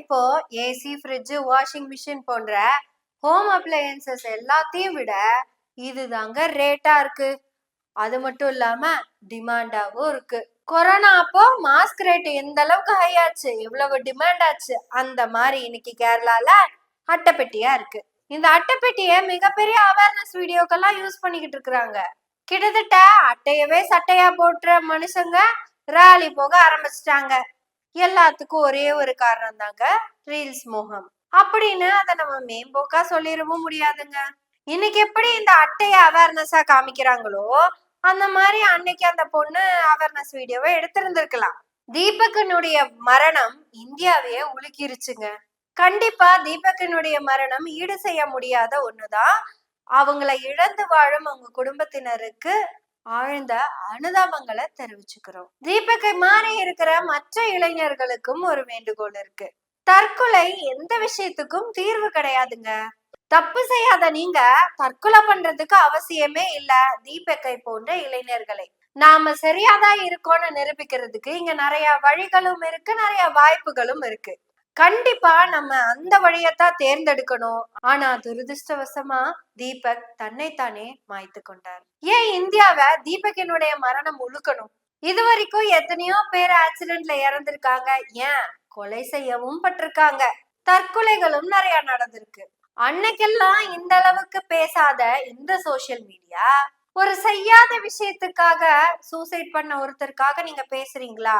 இப்போ AC fridge washing machine போன்ற home appliances எல்லாத்தையும் விட இதுதாங்க ரேட்டா இருக்கு. அது மட்டும் இல்லாம டிமாண்டாவும் இருக்கு. கொரோனா அப்போ மாஸ்க் ரேட் எந்த அளவுக்கு ஹை ஆச்சு? எவ்வளவு டிமாண்ட் ஆச்சு? அந்த மாதிரி இன்னைக்கு கேரளால அட்டைப்பெட்டியா இருக்கு. இந்த அட்டைப்பெட்டிய மிகப்பெரிய அவேர்னஸ் வீடியோக்கெல்லாம் யூஸ் பண்ணிக்கிட்டு இருக்கிறாங்க. கிட்டத்தட்ட அட்டையவே சட்டையா போட்டுற மனுஷங்க ராலி போக ஆரம்பிச்சிட்டாங்க. எல்லாத்துக்கும் ஒரே ஒரு காரணம் தாங்க ரீல்ஸ் மோகம். அப்படின்னு அதை நம்ம மேம்போக்கா சொல்லிடவும் முடியாதுங்க. இன்னைக்கு எப்படி இந்த அட்டையை அவேர்னஸா காமிக்கிறாங்களோ அந்த மாதிரி அன்னைக்கு அந்த பொண்ணு அவேர்னஸ் வீடியோவை எடுத்திருந்திருக்கலாம். தீபகனுடைய மரணம் இந்தியாவையே உலுக்கிருச்சுங்க. கண்டிப்பா தீபகனுடைய மரணம் ஈடு செய்ய முடியாத ஒண்ணுதான். அவங்கள இழந்து வாழும் அவங்க குடும்பத்தினருக்கு ஆழ்ந்த அனுதாபங்களை தெரிவிச்சுக்கிறோம். தீபக்கை மாறி இருக்கிற மற்ற இளைஞர்களுக்கும் ஒரு வேண்டுகோள் இருக்கு. தற்கொலை எந்த விஷயத்துக்கும் தீர்வு கிடையாதுங்க. தப்பு செய்யாத நீங்க தற்கொலை பண்றதுக்கு அவசியமே இல்ல தீபக்கை போன்ற இளைஞர்களை. நாம சரியாதான் இருக்கோம்னு நிரூபிக்கிறதுக்கு இங்க நிறைய வழிகளும் இருக்கு நிறைய வாய்ப்புகளும் இருக்கு. கண்டிப்பா நம்ம அந்த வழியத்தான் தேர்ந்தெடுக்கணும். ஆனா துரதிருஷ்டவசமா தீபக் தன்னைத்தானே மாய்த்து கொண்டார். ஏன் இந்தியாவை தீபக்கினுடைய மரணம் முழுக்கணும் இது வரைக்கும் எத்தனையோ பேர் ஆக்சிடென்ட்ல இறந்திருக்காங்க. ஏன்? கொலை செய்யவும் பட்டிருக்காங்க. தற்கொலைகளும் நிறைய நடந்திருக்கு. அன்னைக்கெல்லாம் இந்த அளவுக்கு பேசாத இந்த சோசியல் மீடியா ஒரு செய்யாத விஷயத்துக்காக சூசைட் பண்ண ஒருத்தருக்காக நீங்க பேசுறீங்களா?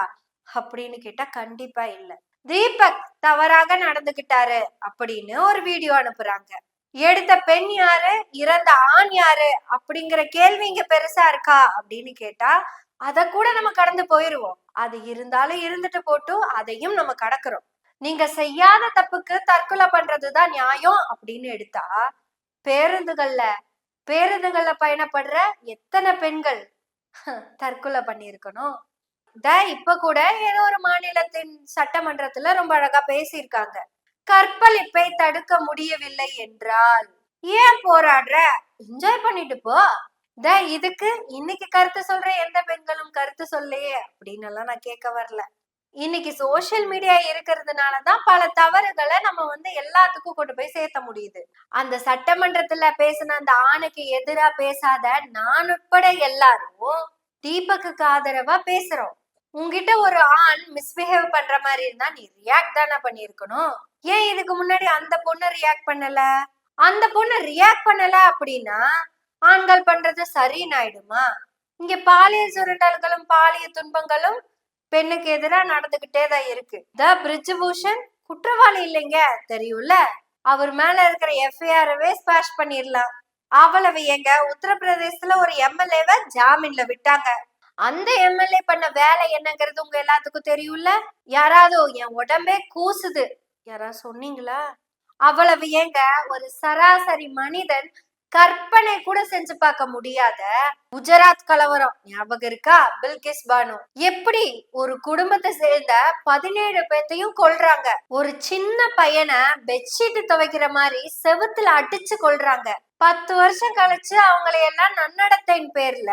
அப்படின்னு கேட்டா கண்டிப்பா இல்ல. தீபக் தவறாக நடந்துகிட்டாரு அப்படின்னு ஒரு வீடியோ அனுப்புறாங்க. எடுத்த பெண் யாரு? இறந்த ஆண் யாரு? அப்படிங்கிற கேள்வி இங்க பெருசா இருக்கா அப்படின்னு கேட்டா அத கூட நம்ம கடந்து போயிருவோம். அது இருந்தாலும் இருந்துட்டு போட்டும் அதையும் நம்ம கடக்குறோம். நீங்க செய்யாத தப்புக்கு தற்கொலை பண்றதுதான் நியாயம் அப்படின்னு எடுத்தா பேருந்துகள்ல பேருந்துகள்ல பயணப்படுற எத்தனை பெண்கள் தற்கொலை பண்ணியிருக்கணும்? இப்ப கூட ஏதோ ஒரு மாநிலத்தின் சட்டமன்றத்துல ரொம்ப அழகா பேசியிருக்காங்க. கற்பழிப்பை தடுக்க முடியவில்லை என்றால் ஏன் போராடுற? என்ஜாய் பண்ணிட்டு போ. த இதுக்கு இன்னைக்கு கருத்து சொல்ற எந்த பெண்களும் கருத்து சொல்லையே அப்படின்னு எல்லாம் நான் கேட்க வரல. இன்னைக்கு சோசியல் மீடியா இருக்கிறதுனாலதான் பல தவறுகளை நம்ம வந்து எல்லாத்துக்கும் கொண்டு போய் சேர்த்த முடியுது. அந்த சட்டமன்றத்துல பேசின அந்த ஆணுக்கு எதிரா பேசாத நான் உட்பட எல்லாரும் தீபக்குக்கு ஆதரவா பேசுறோம். உங்ககிட்ட ஒரு ஆண் மிஸ்பிஹேவ் பண்ற மாதிரி இருந்தா நீ ரியாக்ட் தானே பண்ணிருக்கணும் ஏன் இதுக்கு முன்னாடி அந்த பொண்ணு ரியாக்ட் பண்ணல? அந்த பொண்ணு ரியாக்ட் பண்ணல அப்படின்னா ஆண்கள் பண்றது சரின்னு ஆயிடுமா இங்க பாலியல் சுரண்டல்களும் பாலிய துன்பங்களும் பெண்ணுக்கு எதிராக நடந்துகிட்டே தான் இருக்கு. த பிரிட்ஜ் பூஷன் குற்றவாளி இல்லைங்க தெரியும்ல? அவர் மேல இருக்கிற எஃப்ஐஆரவே ஸ்பாஷ் பண்ணிடலாம். அவ்வளவு எங்க உத்தரப்பிரதேசத்துல ஒரு எம்எல்ஏவை ஜாமீன்ல விட்டாங்க. அந்த எம்எல்ஏ பண்ண வேலை என்னங்கிறது உங்க எல்லாத்துக்கும் தெரியும்ல? யாராவது என் உடம்பே கூசுது. யாராவது சொன்னீங்களா? அவ்வளவு ஏங்க ஒரு சராசரி மனிதன் கற்பனை கூட செஞ்சு பார்க்க முடியாத குஜராத் கலவரம். ஞாபகம் இருக்கா? பில்கிஸ் பானு. எப்படி ஒரு குடும்பத்தை சேர்ந்த பதினேழு பேத்தையும் கொல்றாங்க. ஒரு சின்ன பையனை பெட்ஷீட் துவைக்கிற மாதிரி செவுத்துல அடிச்சு கொள்றாங்க பத்து வருஷம் கழிச்சு அவங்களை எல்லாம் நன்னடத்தையின் பேர்ல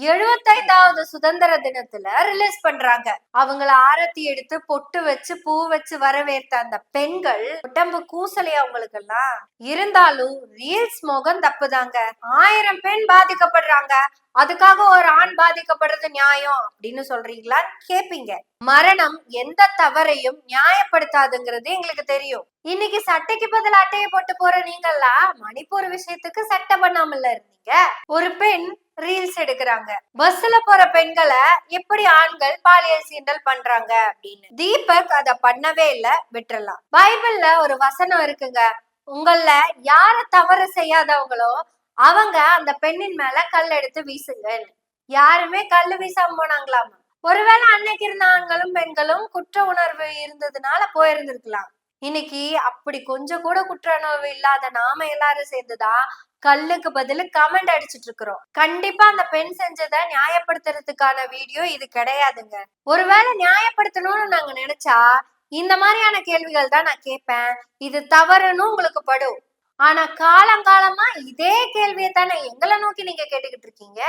எழுபத்தைந்தாவது சுதந்திர தினத்துல ரிலீஸ் பண்றாங்க. அவங்கள ஆரத்தி எடுத்து பொட்டு வச்சு பூ வச்சு வரவேற்ற அந்த பெண்கள் உடம்பு கூசலை அவங்களுக்கு எல்லாம் இருந்தாலும் ரீல்ஸ் முகம் தப்புதாங்க. ஆயிரம் பெண் பாதிக்கப்படுறாங்க. அதுக்காக ஒரு ஆண் பாதிக்கப்படுறது நியாயம் அப்படின்னு சொல்றீங்களா கேப்பீங்க. மரணம் எந்த தவறையும் நியாயப்படுத்தாதுங்கிறது எங்களுக்கு தெரியும். இன்னைக்கு சட்டைக்கு பதில் அட்டையை போட்டு போற நீங்களா மணிப்பூர் விஷயத்துக்கு சட்டை பண்ணாமல இருந்தீங்க. ஒரு பெண் ரீல்ஸ் எடுக்கிறாங்க. பஸ்ல போற பெண்களை எப்படி ஆண்கள் பாலியல் சீண்டல் பண்றாங்க அப்படின்னு. தீபக் அத பண்ணவே இல்ல விட்டுறலாம். பைபிள்ல ஒரு வசனம் இருக்குங்க. உங்கள யார தவறு செய்யாதவங்களோ அவங்க அந்த பெண்ணின் மேல கல் எடுத்து வீசுங்க யாருமே கல்லு வீசாம போனாங்களாமா? ஒருவேளை அன்னைக்கு இருந்த ஆண்களும் பெண்களும் குற்ற உணர்வு இருந்ததுனால போயிருந்திருக்கலாம். இன்னைக்கு அப்படி கொஞ்சம் கூட குற்ற இல்லாத நாம எல்லாரும் சேர்ந்துதான் கல்லுக்கு பதிலு கமெண்ட் அடிச்சிட்டு இருக்கிறோம் கண்டிப்பா அந்த பெண் செஞ்சதை நியாயப்படுத்துறதுக்கான வீடியோ இது கிடையாதுங்க. ஒருவேளை நியாயப்படுத்தணும்னு நாங்க நினைச்சா இந்த மாதிரியான கேள்விகள் தான் நான் கேட்பேன். இது தவறுன்னு உங்களுக்கு படும். ஆனா காலங்காலமா இதே கேள்வியை தானே எங்களை நோக்கி நீங்க கேட்டுக்கிட்டு இருக்கீங்க?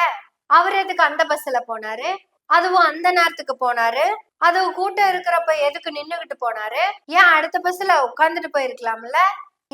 அவர் எதுக்கு அந்த பஸ்ல போனாரு? அதுவும் அந்த நேரத்துக்கு போனாரு? அது கூட்டம் இருக்கிறப்ப எதுக்கு நின்னுகிட்டு போனாரு? ஏன் அடுத்த பஸ்ல உட்காந்துட்டு போயிருக்கலாம்ல?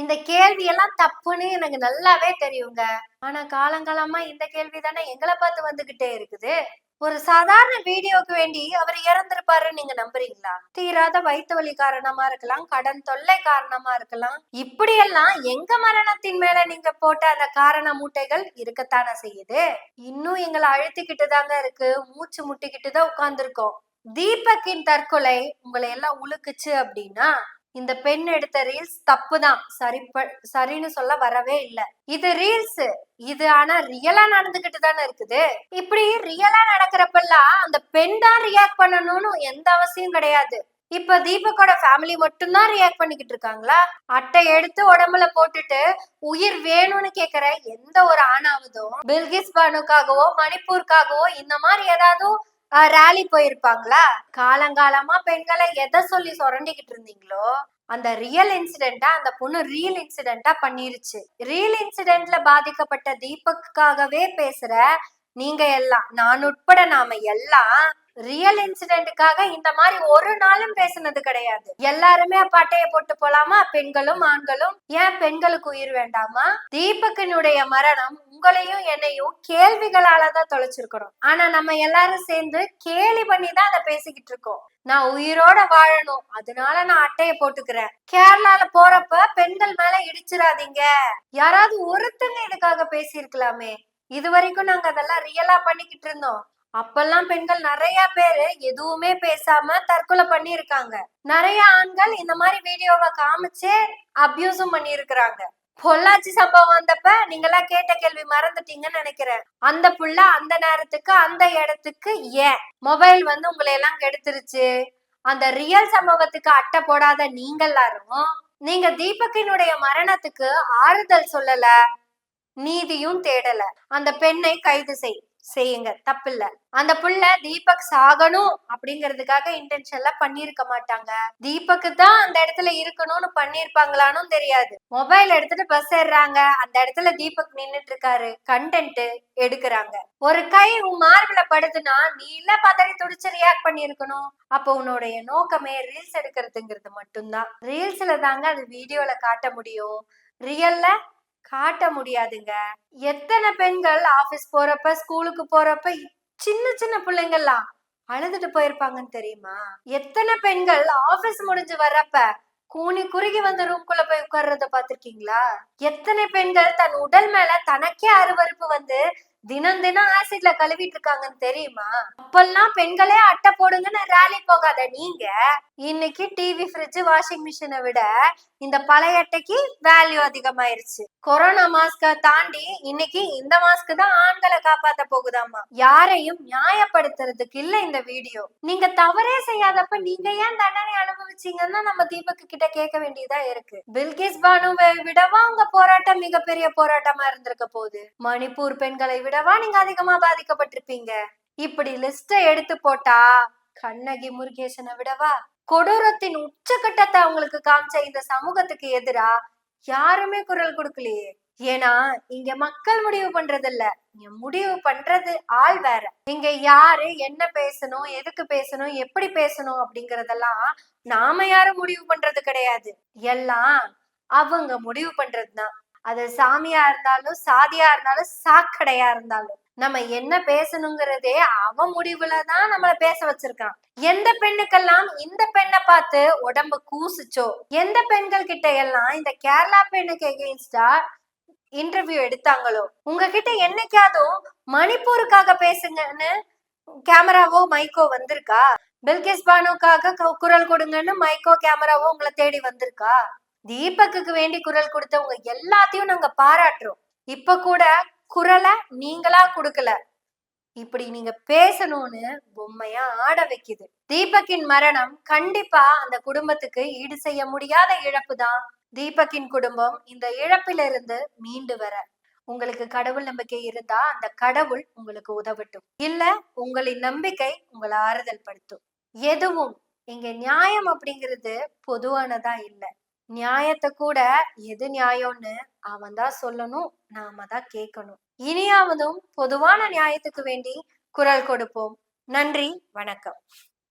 இந்த கேள்வி எல்லாம் தப்புன்னு எனக்கு நல்லாவே தெரியுங்க. ஆனா காலங்காலமா இந்த கேள்வி தானே எங்களை பார்த்து வந்துகிட்டே இருக்குது. ஒரு சாதாரண வீடியோக்கு வேண்டி அவர் இறந்திருப்பாருன்னு நீங்க நம்புறீங்களா? தீராத வயிற்று வலி காரணமா இருக்கலாம் கடன் தொல்லை காரணமா இருக்கலாம். இப்படியெல்லாம் எங்க மரணத்தின் மேல நீங்க போட்ட அந்த காரண மூட்டைகள் இருக்கத்தானே செய்யுது? இன்னும் எங்களை அழுத்திக்கிட்டு தாங்க இருக்கு. மூச்சு முட்டிக்கிட்டு தான் உட்கார்ந்துருக்கோம். தீபக்கின் தற்கொலை உங்களை எல்லாம் உழுக்குச்சு அப்படின்னா இந்த பெண் எடுத்த ரீல்ஸ் தப்பு தான் சரி சரின்னு சொல்ல வரவே இல்லை. இது ரீல்ஸ். இது ஆனா ரியலா நடந்துகிட்டு தானே இருக்குது. இப்படி ரியலா நடக்கிறப்பெல்லாம் அந்த பெண் தான் ரியாக்ட் பண்ணணும்னு எந்த அவசியம் கிடையாது. இப்ப தீபக்கோட ஃபேமிலி மட்டும்தான் ரியாக்ட் பண்ணிக்கிட்டு இருக்காங்களா? அட்டை எடுத்து உடம்புல போட்டுட்டு உயிர் வேணும்னு கேக்குற எந்த ஒரு ஆணாவதும் பில்கிஸ் பானுக்காகவோ மணிப்பூருக்காகவோ இந்த மாதிரி ஏதாவது ரேலி போயிருப்பாங்களா? காலங்காலமா பெண்களை எதை சொல்லி சுரண்டிக்கிட்டு இருந்தீங்களோ அந்த ரியல் இன்சிடென்ட்டா அந்த பொண்ணு ரியல் இன்சிடென்ட்டா பண்ணிருச்சு. ரியல் இன்சிடென்ட்ல பாதிக்கப்பட்ட தீபக்காகவே பேசுற நீங்க எல்லாம் நான் உட்பட நாம எல்லாம் ரியல் இன்சிடென்ட்டுக்காக இந்த மாதிரி ஒரு நாளும் பேசுனது கிடையாது. எல்லாருமே பட்டைய போட்டு போலாமா? பெண்களும் ஆண்களும். ஏன் பெண்களுக்கு உயிர் வேண்டாமா? தீபக்கினுடைய மரணம் உங்களையும் என்னையும் கேள்விகளாலதான் தொலைச்சிருக்கிறோம். ஆனா நம்ம எல்லாரும் சேர்ந்து கேலி பண்ணி தான் அதை பேசிக்கிட்டு இருக்கோம். நான் உயிரோட வாழணும். அதனால நான் அட்டைய போட்டுக்கிறேன். கேரளால போறப்ப பெண்கள் மேல இடிச்சிடாதீங்க. யாராவது ஒருத்தங்க இதுக்காக பேசியிருக்கலாமே. இது வரைக்கும் நாங்க அதெல்லாம் ரியலா பண்ணிக்கிட்டு இருந்தோம். அப்பெல்லாம் பெண்கள் நிறைய பேரு எதுவுமே பேசாம தற்கொலை பண்ணி இருக்காங்க நிறைய ஆண்கள் இந்த மாதிரி வீடியோவை காமிச்சே அபியூஸும் பண்ணி இருக்கிறாங்க பொள்ளாச்சி சம்பவம் வந்தப்ப நீங்கெல்லாம் கேட்ட கேள்வி மறந்துட்டீங்கன்னு நினைக்கிறேன். அந்த புள்ள அந்த நேரத்துக்கு அந்த இடத்துக்கு ஏன்? மொபைல் வந்து உங்களை எல்லாம் கெடுத்துருச்சு. அந்த ரியல் சம்பவத்துக்கு அட்டை போடாத நீங்க எல்லாரும் நீங்க தீபக்கினுடைய மரணத்துக்கு ஆறுதல் சொல்லல நீதியும் தேடல. அந்த பெண்ணை கைது செய். செய்யுங்க. தப்பில்ல அந்த புள்ள தீபக் சாகணும் அப்படிங்கறதுக்காக இன்டென்ஷன்ல பண்ணிருக்க மாட்டாங்க. தீபக்கு தான் அந்த இடத்துல இருக்கணும்னு பண்ணிருப்பாங்களான்னு தெரியாது. மொபைல் எடுத்துட்டு பஸ் ஏறுறாங்க. அந்த இடத்துல தீபக் நின்னுட்டு இருக்காரு கண்டென்ட் எடுக்கிறாங்க. ஒரு கை உன் மார்பில படுதுன்னா நீ இல்ல பதறி துடிச்சு ரியாக்ட் பண்ணிருக்கணும் அப்போ உன்னுடைய நோக்கமே ரீல்ஸ் எடுக்கிறதுங்கிறது மட்டும்தான். ரீல்ஸ்ல தாங்க அது வீடியோல காட்ட முடியும். ரியல்ல காட்ட முடியாதுங்க. எத்தனை பெண்கள் ஆபீஸ் போறப்ப ஸ்கூலுக்கு போறப்ப சின்ன சின்ன பிள்ளைங்கள்லாம் அழுதுட்டு போயிருப்பாங்கன்னு தெரியுமா? எத்தனை பெண்கள் ஆபீஸ் முடிஞ்சு வர்றப்ப கூனி குறுகி வந்த ரூம்குள்ள போய் உட்கார்றத பாத்திருக்கீங்களா எத்தனை பெண்கள் தன் உடல் மேல தனக்கே அருவறுப்பு வந்து தினம் தினம் ஆசிட்ல கழுவிட்டு இருக்காங்கன்னு தெரியுமா? அப்பெல்லாம் பெண்களே அட்டை போடுங்கன்னு ரேலி போகாத நீங்க. இன்னைக்கு டிவி ஃப்ரிட்ஜ் வாஷிங் மிஷினை விட இந்த பழைய அட்டைக்கு வேல்யூ அதிகமாயிருச்சு. கொரோனா மாஸ்க தாண்டி இன்னைக்கு இந்த மாஸ்க் தான் ஆண்களை காப்பாத்த போகுதாமா யாரையும் நியாயப்படுத்துறதுக்கு இல்ல இந்த வீடியோ நீங்க தவறே செய்யாதப்ப நீங்க ஏன் தண்டனை அனுபவிச்சீங்கன்னா நம்ம தீபக்கு கிட்ட கேட்க வேண்டியதா இருக்கு. பில்கிஸ் பானுவை விடவா உங்க போராட்டம் மிகப்பெரிய போராட்டமா இருந்திருக்க போகுது? மணிப்பூர் பெண்களை விடவா நீங்க அதிகமா பாதிக்கப்பட்டிருப்பீங்க? இப்படி லிஸ்ட எடுத்து போட்டா கண்ணகி முருகேசனை விடவா? கொடூரத்தின் உச்சகட்டத்தை அவங்களுக்கு காமிச்ச இந்த சமூகத்துக்கு எதிரா யாருமே குரல் கொடுக்கலையே. ஏன்னா இங்க மக்கள் முடிவு பண்றது இல்ல இங்க முடிவு பண்றது ஆள் வேற. இங்க யாரு என்ன பேசணும் எதுக்கு பேசணும் எப்படி பேசணும் அப்படிங்கறதெல்லாம் நாம யாரும் முடிவு பண்றது கிடையாது. எல்லாம் அவங்க முடிவு பண்றதுதான். அது சாமியா இருந்தாலும் சாதியா இருந்தாலும் சாக்கடையா இருந்தாலும். நம்ம என்ன பேசணுங்கிறதே அவன் முடிவுல தான் நம்மள பேச வச்சிருக்கான். எந்த பெண்ணுக்கெல்லாம் இந்த பெண்ணை பார்த்து உடம்பு கூசுச்சோ எந்த பெண்கள் கிட்ட எல்லாம் இந்த கேரளா பெண்ணுக்கு எகெயின்ஸ்டா இன்டர்வியூ எடுத்தாங்களோ உங்ககிட்ட என்னைக்காதும் மணிப்பூருக்காக பேசுங்கன்னு கேமராவோ மைக்கோ வந்திருக்கா? பில்கிஸ் பானுக்காக குரல் கொடுங்கன்னு மைக்கோ கேமராவோ உங்களை தேடி வந்திருக்கா? தீபக்கு வேண்டி குரல் கொடுத்தவங்க எல்லாத்தையும் நாங்க பாராட்டுறோம். இப்ப கூட குரலை நீங்களா கொடுக்கல. இப்படி நீங்க பேசணும்னு பொம்மையா ஆட வைக்குது. தீபக்கின் மரணம் கண்டிப்பா அந்த குடும்பத்துக்கு ஈடு செய்ய முடியாத இழப்பு தான். தீபக்கின் குடும்பம் இந்த இழப்பிலிருந்து மீண்டு வர. உங்களுக்கு கடவுள் நம்பிக்கை இருந்தா அந்த கடவுள் உங்களுக்கு உதவட்டும். இல்ல உங்களின் நம்பிக்கை உங்களை ஆறுதல் படுத்தும். எதுவும் இங்க நியாயம் அப்படிங்கிறது பொதுவானதா இல்ல. நியாயத்தை கூட எது நியாயம்னு அவன் தான் சொல்லணும் நாம தான் கேட்கணும். இனியாவதும் பொதுவான நியாயத்துக்கு வேண்டி குரல் கொடுப்போம். நன்றி வணக்கம்.